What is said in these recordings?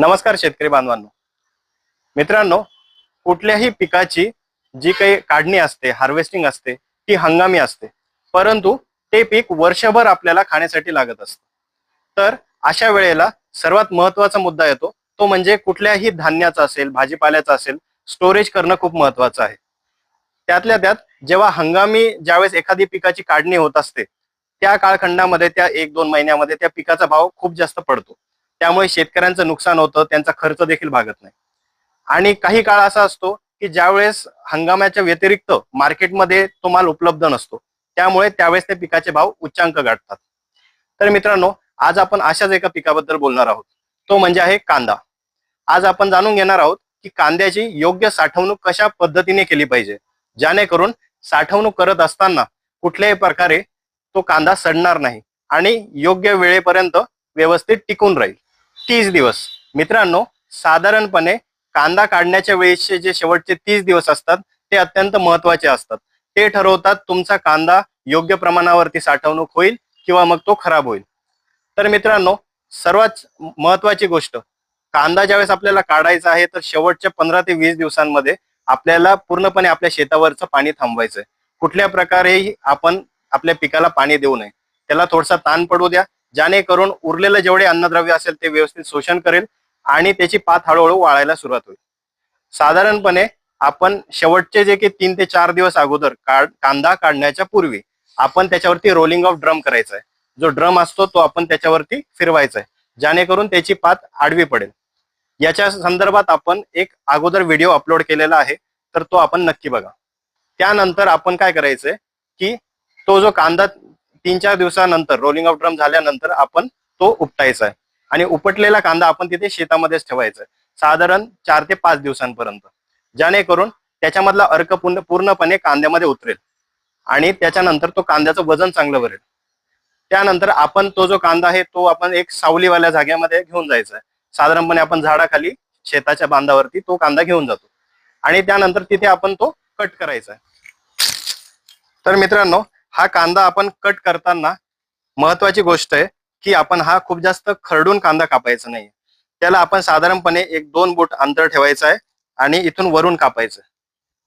नमस्कार शेतकरी बांधवांनो. मित्रांनो कुठल्याही पिकाची जी काही काढणी असते हार्वेस्टिंग असते ती हंगामी असते परंतु ते पीक वर्षभर आपल्याला खाण्यासाठी लागत असतं. तर अशा वेळेला सर्वात महत्त्वाचा मुद्दा येतो तो म्हणजे कुठल्याही धान्याचा असेल भाजीपाल्याचा असेल स्टोरेज करणं खूप महत्वाचं आहे. त्यातल्या त्यात जेव्हा हंगामी ज्यावेळेस एखादी पिकाची काढणी होत असते त्या काळखंडामध्ये त्या एक दोन महिन्यामध्ये त्या पिकाचा भाव खूप जास्त पडतो. त्यामुळे शेतकऱ्यांचं नुकसान होतं त्यांचा खर्च देखील भागत नाही. आणि काही काळ असा असतो की ज्यावेळेस हंगामाच्या व्यतिरिक्त मार्केटमध्ये तो माल उपलब्ध नसतो त्यामुळे त्यावेळेस ते पिकाचे भाव उच्चांक गाठतात. तर मित्रांनो आज आपण अशाच एका पिकाबद्दल बोलणार आहोत. तो म्हणजे आहे कांदा. आज आपण जाणून घेणार आहोत की कांद्याची योग्य साठवणूक कशा पद्धतीने केली पाहिजे जेणेकरून साठवणूक करत असताना कुठल्याही प्रकारे तो कांदा सडणार नाही आणि योग्य वेळेपर्यंत व्यवस्थित टिकून राहील. तीस दिवस. मित्रांनो साधारणपणे कांदा काढण्याच्या वेळेचे जे शेवटचे तीस दिवस असतात ते अत्यंत महत्त्वाचे असतात. ते ठरवतात तुमचा कांदा योग्य प्रमाणावरती साठवणूक होईल किंवा मग तो खराब होईल. तर मित्रांनो सर्वात महत्वाची गोष्ट कांदा ज्यावेळेस आपल्याला काढायचा आहे तर शेवटच्या पंधरा ते वीस दिवसांमध्ये आपल्याला पूर्णपणे आपल्या शेतावरचं पाणी थांबवायचंय. कुठल्या प्रकारेही आपण आपल्या पिकाला पाणी देऊ नये. त्याला थोडासा ताण पडू द्या. जेणेकरून उरलेलं जेवढे अन्नद्रव्य असेल ते व्यवस्थित शोषण करेल आणि त्याची पात हळूहळू वाळायला सुरुवात होईल. साधारणपणे आपण शेवटचे जे की तीन ते चार दिवस अगोदर काढ कांदा काढण्याच्या पूर्वी आपण त्याच्यावरती रोलिंग ऑफ ड्रम करायचा आहे जो ड्रम असतो तो आपण त्याच्यावरती फिरवायचा आहे जेणेकरून त्याची पात आडवी पडेल. याच्या संदर्भात आपण एक अगोदर व्हिडिओ अपलोड केलेला आहे तर तो आपण नक्की बघा. त्यानंतर आपण काय करायचंय की तो जो कांदा तीन चार दिवसानंतर रोलिंग ऑफ ड्रम झाल्यानंतर आपण तो उपटायचा आहे आणि उपटलेला कांदा आपण तिथे शेतामध्येच ठेवायचा आहे साधारण चार ते पाच दिवसांपर्यंत. जेणेकरून त्याच्यामधला अर्क पूर्ण पूर्णपणे कांद्यामध्ये उतरेल. आणि त्याच्यानंतर तो कांद्याचं वजन चांगलं भरेल त्यानंतर आपण तो जो कांदा आहे तो आपण एक सावलीवाल्या जाग्यामध्ये घेऊन जायचा आहे साधारणपणे आपण झाडाखाली शेताच्या बांधावरती तो कांदा घेऊन जातो. आणि त्यानंतर तिथे आपण तो कट करायचा आहे तर मित्रांनो हा कांदा आपण कट करताना महत्वाची गोष्ट आहे की आपण हा खूप जास्त खरडून कांदा कापायचा नाही त्याला आपण साधारणपणे एक दोन बोट अंतर ठेवायचं आहे आणि इथून वरून कापायचं.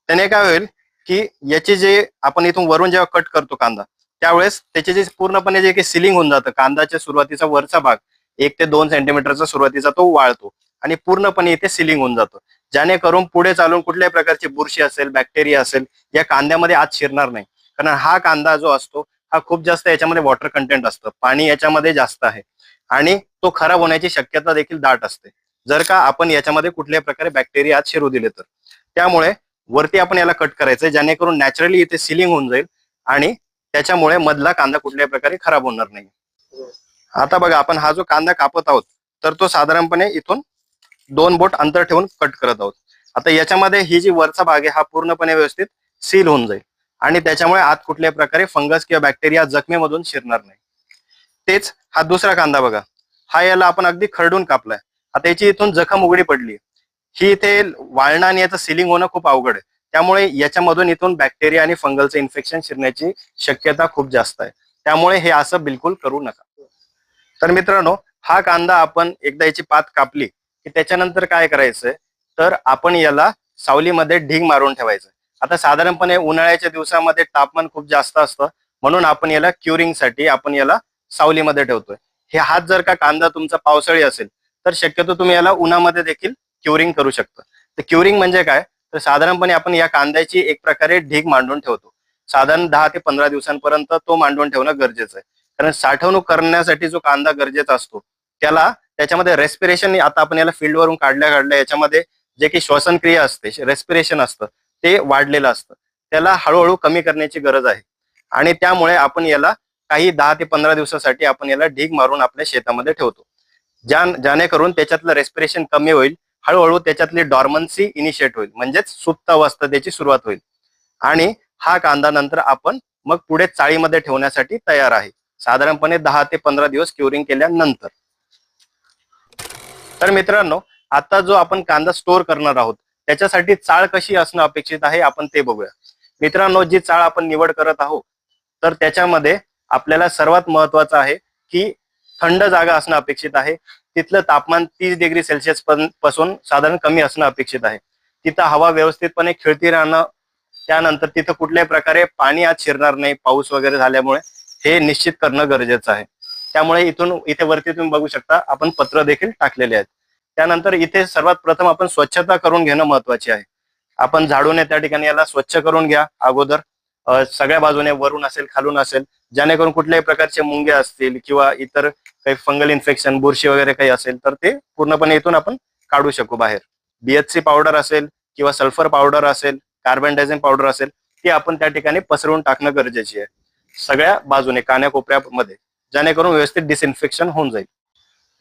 त्याने काय होईल की याचे जे आपण इथून वरून जेव्हा कट करतो कांदा त्यावेळेस त्याचे जे पूर्णपणे जे काही सिलिंग होऊन जातं कांद्याच्या सुरुवातीचा वरचा भाग एक ते दोन सेंटीमीटरचा सुरुवातीचा तो वाळतो आणि पूर्णपणे इथे सिलिंग होऊन जातो. जेणेकरून पुढे चालून कुठल्याही प्रकारची बुरशी असेल बॅक्टेरिया असेल या कांद्यामध्ये आत शिरणार नाही. कारण हा कांदा जो असतो हा खूप जास्त याच्यामध्ये वॉटर कंटेंट असतं. पाणी याच्यामध्ये जास्त आहे. आणि तो खराब होण्याची शक्यता देखील दाट असते. जर का आपण याच्यामध्ये कुठल्याही प्रकारे बॅक्टेरिया आत शिरू दिले तर. त्यामुळे वरती आपण याला कट करायचं जेणेकरून नॅचरली इथे सिलिंग होऊन जाईल आणि त्याच्यामुळे मधला कांदा कुठल्याही प्रकारे खराब होणार नाही. आता बघा आपण हा जो कांदा कापत आहोत तर तो साधारणपणे इथून दोन बोट अंतर ठेवून कट करत आहोत. आता याच्यामध्ये ही जी वरचा भाग आहे हा पूर्णपणे व्यवस्थित सील होऊन जाईल. आणि त्याच्यामुळे आत कुठल्याही प्रकारे फंगस किंवा बॅक्टेरिया जखमेमधून शिरणार नाही. तेच हा दुसरा कांदा बघा. हा याला आपण अगदी खरडून कापलाय. आता याची इथून जखम उघडी पडली. ही इथे वाळणं आणि याचं सिलिंग होणं खूप अवघड आहे. त्यामुळे याच्यामधून इथून बॅक्टेरिया आणि फंगलचं इन्फेक्शन शिरण्याची शक्यता खूप जास्त आहे. त्यामुळे हे असं बिलकुल करू नका. तर मित्रांनो हा कांदा आपण एकदा याची पात कापली की त्याच्यानंतर काय करायचंय? तर आपण याला सावलीमध्ये ढीग मारून ठेवायचं आता साधारणपणे उन्हाळ्याच्या दिवसामध्ये तापमान खूप जास्त असतं. म्हणून आपण याला क्युरिंगसाठी आपण याला सावलीमध्ये ठेवतोय. हे हात जर का कांदा तुमचा पावसाळी असेल तर शक्यतो तुम्ही याला उन्हामध्ये देखील क्युरिंग करू शकता. तर क्युरिंग म्हणजे काय? तर साधारणपणे आपण या कांद्याची एक प्रकारे ढीग मांडून ठेवतो. साधारण दहा ते पंधरा दिवसांपर्यंत तो मांडून ठेवणं गरजेचं आहे. कारण साठवणूक करण्यासाठी जो कांदा गरजेचा असतो त्याला त्याच्यामध्ये रेस्पिरेशन आता आपण याला फील्डवरून काढल्या काढल्या याच्यामध्ये जे की श्वसनक्रिया असते रेस्पिरेशन असतं. ते वाढलेलं असतं. त्याला हळूहळू कमी करण्याची गरज आहे. आणि त्यामुळे आपण याला काही दहा ते पंधरा दिवसासाठी आपण याला ढीग मारून आपल्या शेतामध्ये ठेवतो. ज्या जेणेकरून त्याच्यातलं रेस्पिरेशन कमी होईल हळूहळू त्याच्यातली डॉर्मन्सी इनिशिएट होईल म्हणजेच सुप्त अवस्था त्याची सुरुवात होईल. आणि हा कांदा नंतर आपण मग पुढे चाळीमध्ये ठेवण्यासाठी तयार आहे. साधारणपणे दहा ते पंधरा दिवस क्युरिंग केल्यानंतर. तर मित्रांनो आता जो आपण कांदा स्टोअर करणार आहोत त्याच्यासाठी चाळ कशी असणं अपेक्षित आहे आपण ते बघूया. मित्रांनो जी चाळ आपण निवड करत आहोत तर त्याच्यामध्ये आपल्याला सर्वात महत्वाचं आहे की थंड जागा असणं अपेक्षित आहे. तिथलं तापमान तीस डिग्री सेल्सिअसपासून साधारण कमी असणं अपेक्षित आहे. तिथं हवा व्यवस्थितपणे खेळती राहणं त्यानंतर तिथं कुठल्याही प्रकारे पाणी आज शिरणार नाही पाऊस वगैरे झाल्यामुळे हे निश्चित करणं गरजेचं आहे. त्यामुळे इथून इथे वरती तुम्ही बघू शकता आपण पत्र देखील टाकलेले आहेत. त्यानंतर इथे सर्वात प्रथम आपण स्वच्छता करून घेणं महत्त्वाचे आहे. आपण झाडूने त्या ठिकाणी याला स्वच्छ करून घ्या अगोदर. सगळ्या बाजूने वरून असेल खालून असेल जेणेकरून कुठल्याही प्रकारचे मुंगे असतील किंवा इतर काही फंगल इन्फेक्शन बुरशी वगैरे काही असेल तर ते पूर्णपणे इथून आपण काढू शकू बाहेर. बीएचसी पावडर असेल किंवा सल्फर पावडर असेल कार्बन डायझिन पावडर असेल ती आपण त्या ठिकाणी पसरवून टाकणं गरजेची आहे. सगळ्या बाजूने कान्याकोपऱ्यामध्ये जेणेकरून व्यवस्थित डिसइन्फेक्शन होऊन जाईल.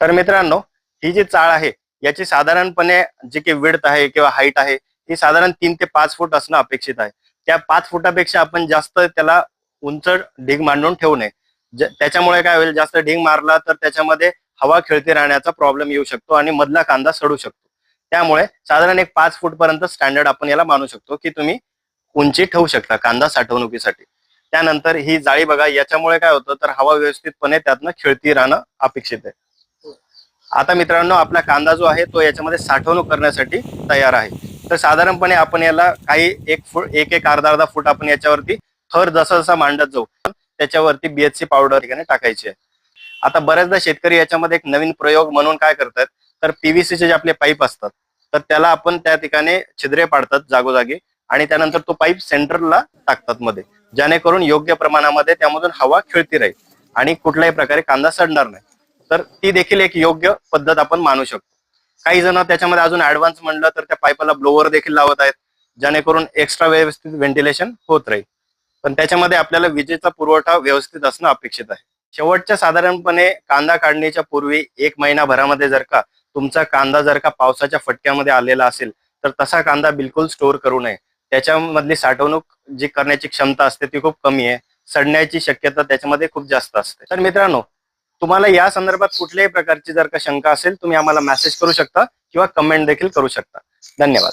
तर मित्रांनो ही जी चाळ आहे याची साधारणपणे जे काही विड्थ आहे किंवा हाईट आहे ही साधारण तीन ते पाच फूट असणं अपेक्षित आहे. त्या पाच फुटापेक्षा आपण जास्त त्याला उंच ढीग मांडून ठेवू नये. त्याच्यामुळे काय होईल जास्त ढीग मारला तर त्याच्यामध्ये हवा खेळती राहण्याचा प्रॉब्लेम येऊ शकतो आणि मधला कांदा सडू शकतो. त्यामुळे साधारण एक पाच फूट पर्यंत स्टँडर्ड आपण याला मानू शकतो की तुम्ही उंची ठेवू शकता कांदा साठवणुकीसाठी. त्यानंतर ही जाळी बघा याच्यामुळे काय होतं तर हवा व्यवस्थितपणे त्यातनं खेळती राहणं अपेक्षित आहे. आता मित्रांनो आपला कांदा जो आहे तो याच्यामध्ये साठवणूक करण्यासाठी तयार आहे. तर साधारणपणे आपण याला काही एक फूट एक एक अर्धा अर्धा फूट आपण याच्यावरती थर जसा जसा मांडत जाऊ त्याच्यावरती बीएचसी पावडर ठिकाणी टाकायची आहे. आता बऱ्याचदा शेतकरी याच्यामध्ये एक नवीन प्रयोग म्हणून काय करतात तर पीव्हीसीचे जे आपले पाईप असतात तर त्याला आपण त्या ठिकाणी छिद्रे पाडतात जागोजागी आणि त्यानंतर तो पाईप सेंटरला टाकतात मध्ये जेणेकरून योग्य प्रमाणामध्ये त्यामधून हवा खेळती राहील आणि कुठल्याही प्रकारे कांदा सडणार नाही. तर ती देखील एक योग्य पद्धत आपण मानू शकतो. काही जण त्याच्यामध्ये अजून ऍडव्हान्स म्हणलं तर त्या पाईपाला ब्लोअर देखील लावत आहेत जेणेकरून एक्स्ट्रा व्यवस्थित व्हेंटिलेशन होत राहील. पण त्याच्यामध्ये आपल्याला विजेचा पुरवठा व्यवस्थित असणं अपेक्षित आहे. शेवटच्या साधारणपणे कांदा काढणीच्या पूर्वी एक महिनाभरामध्ये जर का तुमचा कांदा जर का पावसाच्या फटक्यामध्ये आलेला असेल तर तसा कांदा बिलकुल स्टोअर करू नये. त्याच्यामधली साठवणूक जी करण्याची क्षमता असते ती खूप कमी आहे. सडण्याची शक्यता त्याच्यामध्ये खूप जास्त असते. तर मित्रांनो तुम्हाला या संदर्भात कुठल्याही प्रकारची जर का शंका असेल तुम्ही आम्हाला मेसेज करू शकता किंवा कमेंट देखील करू शकता. धन्यवाद.